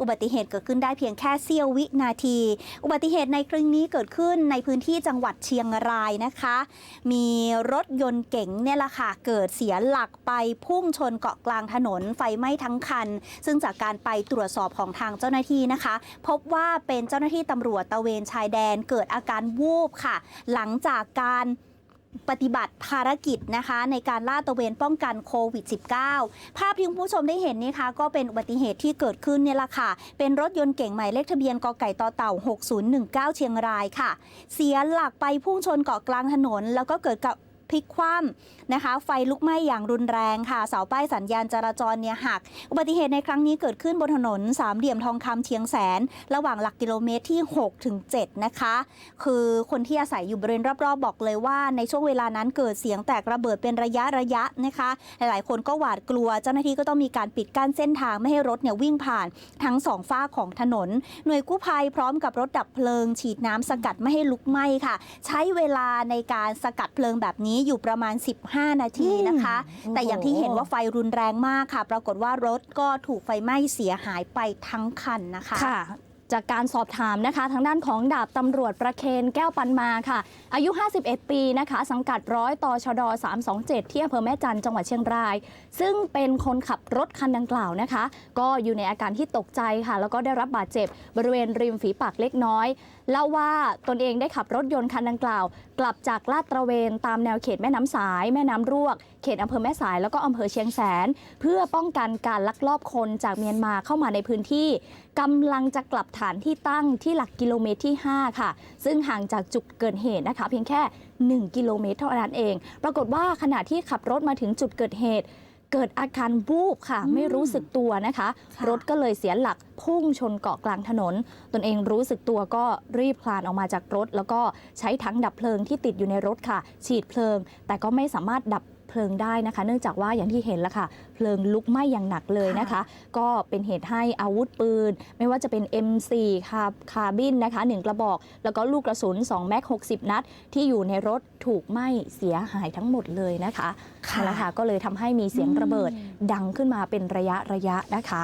อุบัติเหตุเกิดขึ้นได้เพียงแค่เสี้ยววินาที อุบัติเหตุในครั้งนี้เกิดขึ้นในพื้นที่จังหวัดเชียงรายนะคะ มีรถยนต์เก๋งเนี่ยแหละค่ะเกิดเสียหลักไปพุ่งชนเกาะกลางถนนไฟไหม้ทั้งคัน ซึ่งจากการไปตรวจสอบของทางเจ้าหน้าที่นะคะ พบว่าเป็นเจ้าหน้าที่ตำรวจตะเวนชายแดนเกิดอาการวูบค่ะ หลังจากการ ปฏิบัติภารกิจนะคะ ในการลาดตระเวนป้องกันโควิด -19 ภาพที่คุณผู้ชมได้เห็นนี่คะก็เป็นอุบัติเหตุที่เกิดขึ้นเนี่ยแหละค่ะ เป็นรถยนต์เก่งหมายเลขทะเบียนกไก่ต่อเต่า 6019 เชียงรายค่ะ เสียหลักไปพุ่งชนเกาะกลางถนน แล้วก็เกิดกับ พลิกคว่ำนะคะ ไฟลุกไหม้อย่างรุนแรงค่ะ เสาป้ายสัญญาณจราจรเนี่ยหัก อุบัติเหตุในครั้งนี้เกิดขึ้นบนถนนสามเหลี่ยมทองคำเชียงแสน ระหว่างหลักกิโลเมตรที่6ถึง7นะคะ คือคนที่อาศัยอยู่บริเวณรอบๆ บอกเลยว่า ในช่วงเวลานั้นเกิดเสียงแตกระเบิดเป็นระยะระยะนะคะ หลายๆ คนก็หวาดกลัว เจ้าหน้าที่ก็ต้องมีการปิดกั้นเส้นทางไม่ให้รถเนี่ยวิ่งผ่านทั้งสองฝ้าของถนน หน่วยกู้ภัยพร้อมกับรถดับเพลิง ฉีดน้ำสกัดไม่ให้ลุกไหม้ค่ะ ใช้เวลาในการสกัดเพลิงแบบนี้อยู่ประมาณ 15 นาทีนะคะอืมแต่อย่างที่เห็นว่าไฟรุนแรงมากค่ะ ปรากฏว่ารถก็ถูกไฟไหม้เสียหายไปทั้งคันนะคะค่ะ จากการสอบถามนะคะ ทางด้านของดาบตำรวจประเคนแก้วปันมาค่ะ อายุ 51 ปีนะคะ สังกัดร้อยตชด 327 ที่อำเภอแม่จันจังหวัดเชียงราย ซึ่งเป็นคนขับรถคันดังกล่าวนะคะ ก็อยู่ในอาการที่ตกใจค่ะ แล้วก็ได้รับบาดเจ็บบริเวณริมฝีปากเล็กน้อยเล่าว่าตนเองได้ขับรถยนต์คันดังกล่าว กลับจากลาดตระเวนตามแนวเขตแม่น้ำสาย แม่น้ำรวก เขตอำเภอแม่สายแล้วก็อำเภอเชียงแสน เพื่อป้องกันการลักลอบคนจากเมียนมาเข้ามาในพื้นที่กำลังจะกลับฐานที่ตั้งที่หลักกิโลเมตรที่ 5 ค่ะ ซึ่งห่างจากจุดเกิดเหตุนะคะ เพียงแค่ 1 กิโลเมตรเท่านั้นเอง ปรากฏว่าขณะที่ขับรถมาถึงจุดเกิดเหตุ เกิดอาการวูบค่ะ ไม่รู้สึกตัวนะคะค่ะรถก็เลยเสียหลักพุ่งชนเกาะกลางถนน ตนเองรู้สึกตัวก็รีบคลานออกมาจากรถ แล้วก็ใช้ถังดับเพลิงที่ติดอยู่ในรถค่ะ ฉีดเพลิง แต่ก็ไม่สามารถดับ เพลิงได้นะคะ เนื่องจากว่าอย่างที่เห็นแล้วค่ะ เพลิงลุกไหม้อย่างหนักเลยนะคะ ก็เป็นเหตุให้อาวุธปืน ไม่ว่าจะเป็น M4 คาคาบินนะคะ 1 กระบอก แล้วก็ลูกกระสุน2แม็ก60 นัด ที่อยู่ในรถถูกไหม้เสียหายทั้งหมดเลยนะคะค่ะนั่นแหละค่ะก็เลยทำให้มีเสียงระเบิดดังขึ้นมาเป็นระยะระยะนะคะ